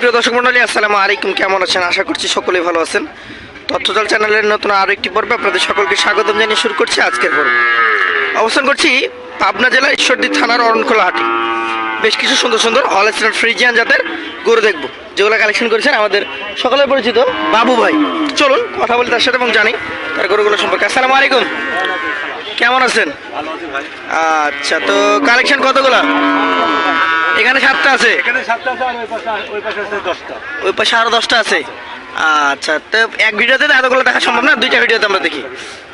সুপ্রিয় দর্শক মন্ডলী আসসালামু আলাইকুম। কেমন আছেন? আশা করছি সকলেই ভালো আছেন। তথ্যজল চ্যানেলের নতুন আরও একটি পর্বে আপনাদের সকলকে স্বাগতম জানিয়ে শুরু করছি আজকের পর্ব। অবস্থান করছি পাবনা জেলার ঈশ্বরদী থানার অরণখোলা হাটে বেশ কিছু সুন্দর সুন্দর হলস্টার ফ্রিজিয়ান জাতের গরু দেখব। যেগুলো কালেকশন করেছেন আমাদের সকলের পরিচিত বাবু ভাই। চলুন কথা বলি তার সাথে এবং জানি তার গরুগুলো সম্পর্কে। আসসালামু আলাইকুম। কেমন আছেন? আচ্ছা তো কালেকশন কতগুলো? এখানে সাতটা আছে? এখানে সাতটা আছে আর ওই পাশে ওই পাশে আছে দশটা। ওই পাশে আরও দশটা আছে? আচ্ছা তো এক ভিডিওতে এতগুলো দেখা সম্ভব না দুইটা ভিডিওতে আমরা দেখি।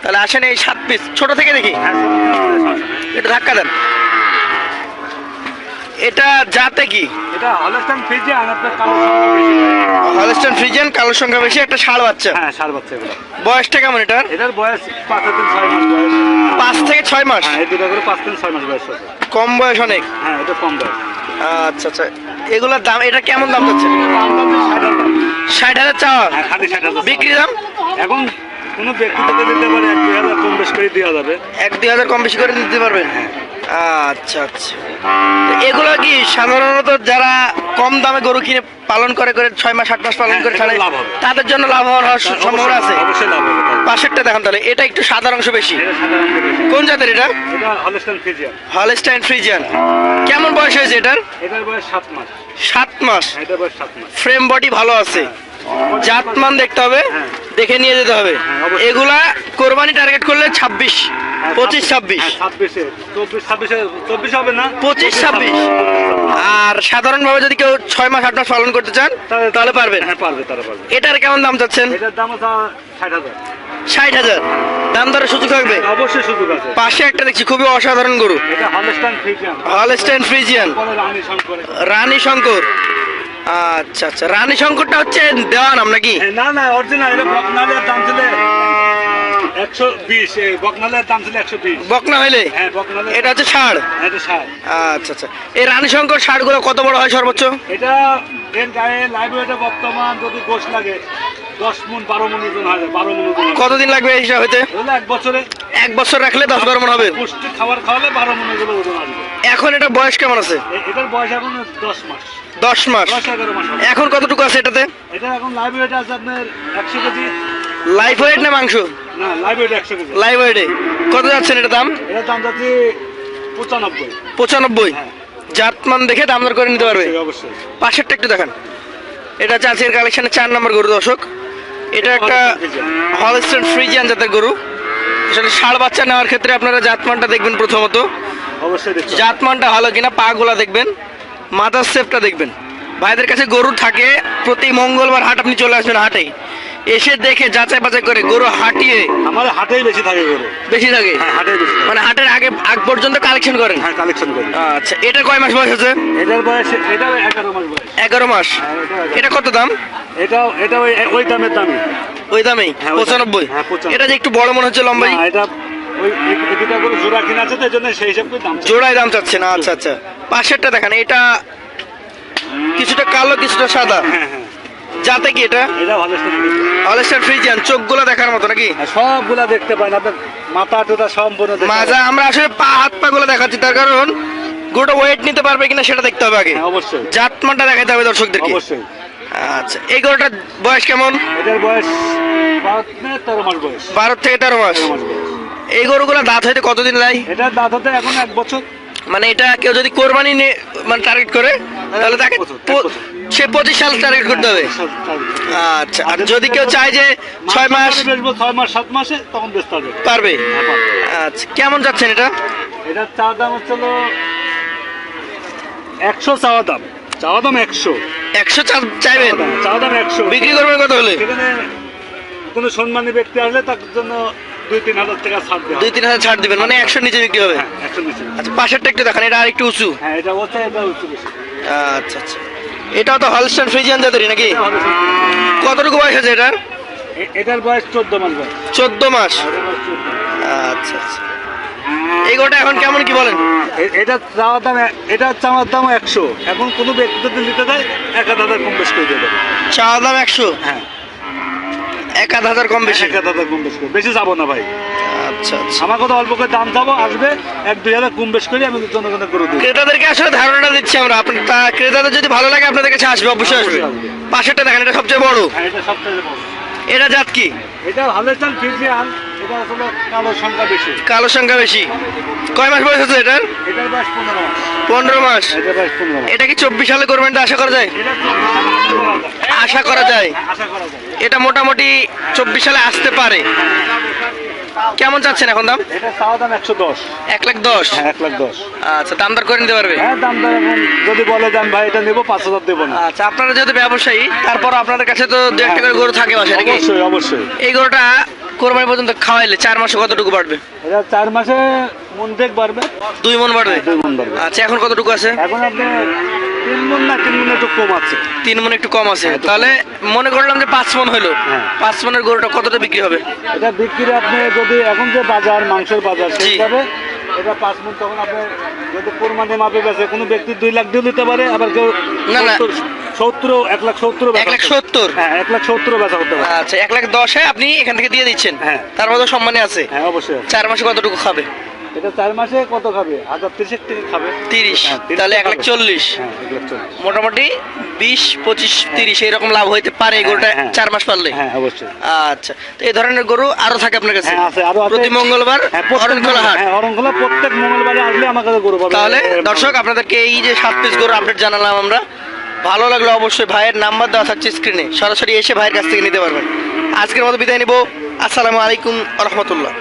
তাহলে আসেন এই সাত পিস ছোট থেকে দেখি। এটা ধাক্কা দেন। এটা জাতে কি? এটা হলস্টাইন ফ্রিজে আর আপনার কালো সংখ্যা বেশি। হলস্টাইন ফ্রিজেন কালো সংখ্যা বেশি একটা ষাড় বাচ্চা। হ্যাঁ সার বাচ্চা এগুলো। বয়সটা কেমন এটার? এটার বয়স পাঁচ থেকে ছয় মাস বয়স। থেকে ছয় মাস? হ্যাঁ এই দুটো করে পাঁচ থেকে ছয় মাস বয়স কম বয়স অনেক। হ্যাঁ এটা কম বয়স। আচ্ছা আচ্ছা। এগুলোর দাম এটা কেমন দাম যাচ্ছে? ষাট হাজার। চাওয়া। হ্যাঁ বিক্রি দাম? এখন কোনো ব্যক্তি দিতে পারে এক দুই হাজার কম বেশ করে দেওয়া যাবে। এক দুই হাজার কম বেশি করে দিতে পারবেন? আচ্ছা আচ্ছা। তো এগুলো কি সাধারণত যারা কম দামে গরু কিনে পালন করে করে ছয় মাস আট মাস পালন হ্যাঁ, করে ছাড়ে লাভ হবে। তাদের জন্য লাভবান হওয়ার সম্ভাবনা আছে? লাভ। পাশেরটা দেখান তাহলে এটা একটু সাদা অংশ বেশি। কোন জাতের এটা? হলস্টাইন ফ্রিজিয়ান কেমন বয়স হয়েছে এটার? সাত মাস। মাস। হ্যাঁ, ফ্রেম বডি ভালো আছে। জাতমান দেখতে হবে। হ্যাঁ। দেখে নিয়ে যেতে হবে। হ্যাঁ, এগুলা কোরবানি টার্গেট করলে ছাব্বিশ। হ্যাঁ, পঁচিশ ছাব্বিশ। হ্যাঁ, পঁচিশ, ছাব্বিশ। আর সাধারণভাবে যদি কেউ ছয় মাস আট মাস পালন করতে চান তাহলে পারবেন। হ্যাঁ এটার কেমন দাম চাচ্ছেন? ষাট হাজার। দাম দরে সুযোগ থাকবে? অবশ্যই সুযোগ আছে। পাশে একটা দেখছি খুবই অসাধারণ গরু। এটা ফ্রিজিয়ান রানী শঙ্কর। আচ্ছা আচ্ছা। রানী শঙ্করটা হচ্ছে দেওয়া নাম নাকি? না না অরিজিনাল দাম ছিল একশো বিশ বকনালের দাম ছিল একশো বিশ বকনা হইলে? হ্যাঁ বকনালের এটা হচ্ছে ষাড়? এটা ষাট আচ্ছা আচ্ছা। এই ষাড়গুলো কত বড় হয় সর্বোচ্চ? এটা বর্তমান যদি গোশ লাগে কতদিন লাগবে এই হিসাব হইতে? এক বছরে। এক বছর রাখলে দশ বারো মন হবে। পুষ্টি খাবার খাওয়ালে বারো মন ওজন আসবে এখন এটা বয়স কেমন আছে? এটার বয়স এখন দশ মাস। দশ মাস। এখন কতটুকু আছে এটাতে? এটা এখন লাইব্রেরিটা আছে আপনার একশো কেজি। লাইফ ওয়েট না মাংস? না লাইব্রেরিটা একশো কেজি। লাইভ ওয়েটে কত যাচ্ছেন এটা দাম? এটার দাম যাচ্ছে পঁচানব্বই। পঁচানব্বই? হ্যাঁ। জাতমান দেখে দাম দর করে নিতে পারবে? অবশ্যই, পাশেরটা একটু দেখান। এটা হচ্ছে আজকের কালেকশনের চার নম্বর গরু দর্শক। এটা একটা হলস্টেন ফ্রিজিয়ান জাতের গরু। আসলে ষাড় বাচ্চা নেওয়ার ক্ষেত্রে আপনারা জাতমানটা দেখবেন প্রথমত। অবশ্যই জাতমানটা ভালো কিনা পা গুলা দেখবেন। মাথার সেপটা দেখবেন। ভাইদের কাছে গরু থাকে প্রতি মঙ্গলবার হাট আপনি চলে আসবেন হাটে। এসে দেখে যাচাই বাছাই করে গরু হাঁটিয়ে আমার হাটেই বেশি থাকে গরু। বেশি থাকে? হ্যাঁ হাটেই বেশি থাকে। মানে হাটের আগে আগ পর্যন্ত কালেকশন করেন? হ্যাঁ কালেকশন করি। আচ্ছা এটা কয় মাস বয়স আছে? এটার বয়স এটা এগারো মাস বয়স। এগারো মাস। হ্যাঁ, এটা কত দাম? এটা এটা ওই ওই দামের দামই। ওই দামেই? হ্যাঁ, ওই দাম। পঁচানব্বই? হ্যাঁ, 95 এটা যে একটু বড় মনে হচ্ছে লম্বাই? না, এটা ওই এই- এই দুটা গরু জোড়া কিনা আছে তো এই জন্য সেই হিসাব করে দাম চাই। জোড়ায় দাম চাচ্ছে না আচ্ছা আচ্ছা। পাশেরটা দেখান এটা কিছুটা কালো কিছুটা সাদা। হ্যাঁ হ্যাঁ। যাতে কি এটা? এটা অলস্টার ফ্রিজিয়ান। চোখগুলো দেখার মতো নাকি? সবগুলা দেখতে পাই না মাথা টোটা সম্পূর্ণ মাজা আমরা আসলে পা হাত পা গুলো দেখাচ্ছি তার কারণ গোটা ওয়েট নিতে পারবে কিনা সেটা দেখতে হবে আগে। হ্যাঁ, অবশ্যই। জাতমানটা দেখাতে হবে দর্শকদেরকে অবশ্যই। আচ্ছা এই গরুটার বয়স কেমন? এটার বয়স বারো থেকে তেরো মাস এই গরুগুলো দাঁত হইতে কতদিন লাই? এটার দাঁত হতে এখন এক বছর। মানে এটা কেউ যদি কোরবানি নে- মানে টার্গেট করে তাহলে তাকে সে পঁচিশ সাল টার্গেট করতে হবে। আচ্ছা আর যদি কেউ চায় যে ছয় মাস বেচবো ছয় মাস সাত মাসে তখন বেচতে পারবে? হ্যাঁ, পারবে। আচ্ছা কেমন যাচ্ছেন এটা? এটার চা দাম হচ্ছিল একশো চাওয়া দাম। চাওয়া দাম একশো। একশো চা- চাইবেন? চাওয়া দাম একশো। বিক্রি করবেন কত হলে? সেখানে কোনো সম্মানী ব্যক্তি আসলে তার জন্য দুই তিন হাজার টাকা ছাড় দেওয়া দুই তিন হাজার ছাড় দিবেন মানে একশো নিচে বিক্রি হবে? হ্যাঁ একশো নিচে। আচ্ছা পাশেরটা একটু দেখান এটা আর একটু উঁচু। হ্যাঁ এটা হচ্ছে এটা বেশি। আচ্ছা আচ্ছা। এটাও তো হলস্টাইন ফ্রিজিয়ান জাতেরই নাকি? এটা। কতটুকু বয়স আছে এটার? এটার বয়স চোদ্দ মাস বয়স। চোদ্দ মাস। 14 মাস। আচ্ছা আচ্ছা। এই গোটা এখন কেমন কি বলেন? এটা চাওয়ার দাম এটা চাওয়ার দাম একশো। এখন কোনো ব্যক্তি যদি নিতে দেয় এক হাজার কম বেশ করে দেবে। চাওয়ার দাম একশো? হ্যাঁ। এক আধ হাজার কম বেশি। এক হাজার কম বেশি। করে। বেশি যাব না ভাই। আচ্ছা আচ্ছা। আমার কথা অল্প করে দাম যাব আসবে। এক দুই হাজার কম বেশ করে আমি জনগণের করে দিই। ক্রেতাদেরকে আসলে ধারণাটা দিচ্ছি আমরা। আপনি তা ক্রেতাদের যদি ভালো লাগে আপনাদের কাছে আসবে অবশ্যই আসবে। পাশেরটা দেখেন এটা সবচেয়ে বড়। হ্যাঁ এটা সবচেয়ে বড়। এটা জাত কি? এটা ভালো চাল ফিজিয়ান এটা আসলে কালো সংখ্যা বেশি। কালো সংখ্যা বেশি। কয় মাস বয়স এটার? এটার বয়স পনেরো মাস। পনেরো মাস। এটার বয়স পনেরো এটা কি চব্বিশ সালে করবেন আশা করা যায়? এটা আশা করা যায়। আশা করা এটা মোটামুটি চব্বিশ সালে আসতে পারে। কেমন চাচ্ছেন এখন দাম? এটা চাওয়া দাম একশো দশ। এক লাখ দশ? হ্যাঁ এক লাখ দশ। আচ্ছা দাম দর করে নিতে পারবে? হ্যাঁ দাম দর এখন যদি বলে যান ভাই এটা নেব পাঁচ হাজার দেবো না। আচ্ছা আপনারা যেহেতু ব্যবসায়ী তারপর আপনাদের কাছে তো দু একটা করে গরু থাকে বাসায় নাকি? অবশ্যই অবশ্যই। এই গরুটা কোরবানি পর্যন্ত খাওয়াইলে চার মাসে কতটুকু বাড়বে? এটা চার মাসে মন দেখ বাড়বে। দুই মন বাড়বে? দুই মন বাড়বে। আচ্ছা এখন কতটুকু আছে? এখন আপনি তিন মন না তিন মন একটু কম আছে। তিন মন একটু কম আছে। তাহলে মনে করলাম যে পাঁচ মন হলো। হ্যাঁ। পাঁচ মনের গরুটা কতটা বিক্রি হবে? এটা বিক্রি আপনি যদি এখন যে বাজার মাংসের বাজার এটা পাঁচ মন তখন আপনি যদি কোরবানি মাপে কোনো ব্যক্তি দুই লাখ দিয়ে দিতে পারে আবার কেউ না, না। সত্তর এক লাখ সত্তর এক লাখ সত্তর? হ্যাঁ এক লাখ সত্তর বেচা করতে পারে। আচ্ছা এক লাখ দশে আপনি এখান থেকে দিয়ে দিচ্ছেন? হ্যাঁ। তার মধ্যে সম্মানে আছে? হ্যাঁ অবশ্যই চার মাসে কতটুকু খাবে? এটা চার মাসে কত খাবে? হাজার তিরিশের থেকে খাবে। তিরিশ। 30 তাহলে এক লাখ চল্লিশ। এক লাখ চল্লিশ। মোটামুটি বিশ পঁচিশ তিরিশ এইরকম লাভ হইতে পারে গরুটা। চার মাস পারলে? হ্যাঁ অবশ্যই। আচ্ছা তো এই ধরনের গরু আরও থাকে আপনার কাছে? আছে। আরও প্রতি মঙ্গলবার প্রত্যেক অরণখোলা হাট অরণখোলা প্রত্যেক মঙ্গলবারে আসলে আমার কাছে গরু পাবে। তাহলে দর্শক আপনাদেরকে এই যে সাত পিস গরু আপডেট জানালাম আমরা। ভালো লাগল অবশ্যই ভাইয়ের নাম্বার দেওয়া থাকছে স্ক্রিনে সরাসরি এসে ভাইয়ের কাছ থেকে নিতে পারবেন। আজকের মতো বিদায় নিব। আসসালামু আলাইকুম রহমতুল্লাহ।